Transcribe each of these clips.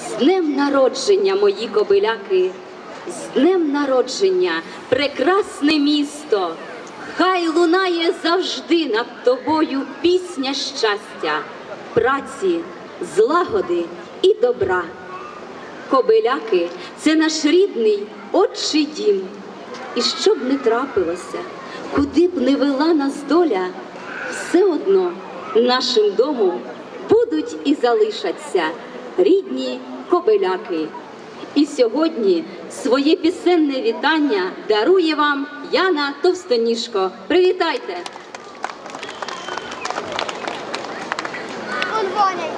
З днем народження, мої кобиляки, з днем народження, прекрасне місто. Хай лунає завжди над тобою пісня щастя, праці, злагоди і добра. Кобиляки це наш рідний отчий дім. І що б не трапилося, куди б не вела нас доля, все одно нашим домом будуть і залишаться рідні кобиляки. І сьогодні своє пісенне вітання дарує вам Яна Товстоніжко. Привітайте! Гонять,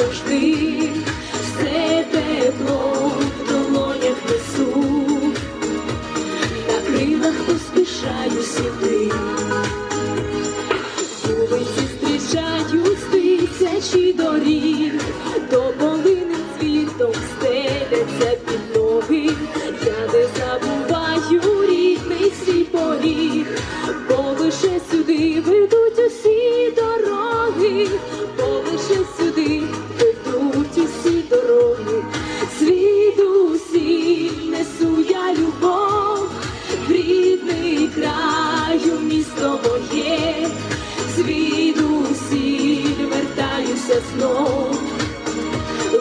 завжди, все тепло в долонях несу, на крилах поспішаю сюди. Вулиці зустрічають тисячі доріг, до полини цвітом стеляться під ноги. Я не забуваю рідний свій поріг, бо лише сюди ведуть усі дороги, бо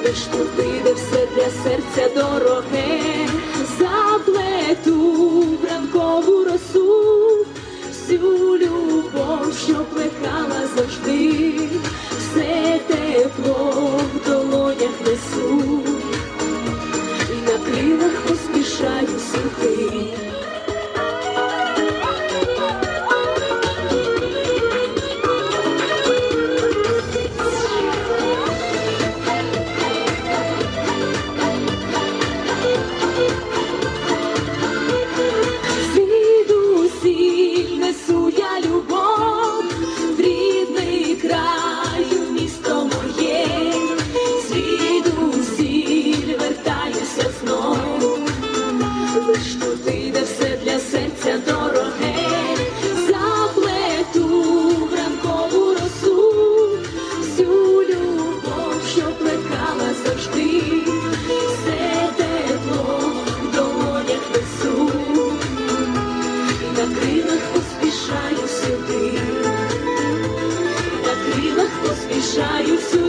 лиш туди, де все для серця дороге, заплету в ранкову росу, всю любов, що плекала завжди, все тепло в долонях несу поспішаю сюди, на крилах поспішаю сюди.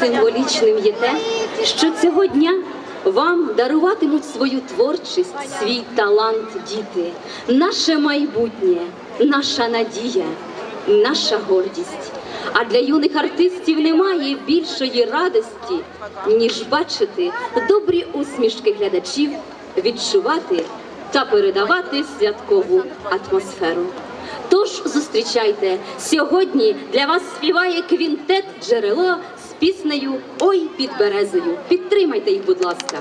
Символічним є те, що цього дня вам даруватимуть свою творчість, свій талант діти, наше майбутнє, наша надія, наша гордість. А для юних артистів немає більшої радості, ніж бачити добрі усмішки глядачів, відчувати та передавати святкову атмосферу. Тож зустрічайте. Сьогодні для вас співає квінтет джерело з піснею Ой під березою. Підтримайте їх, будь ласка.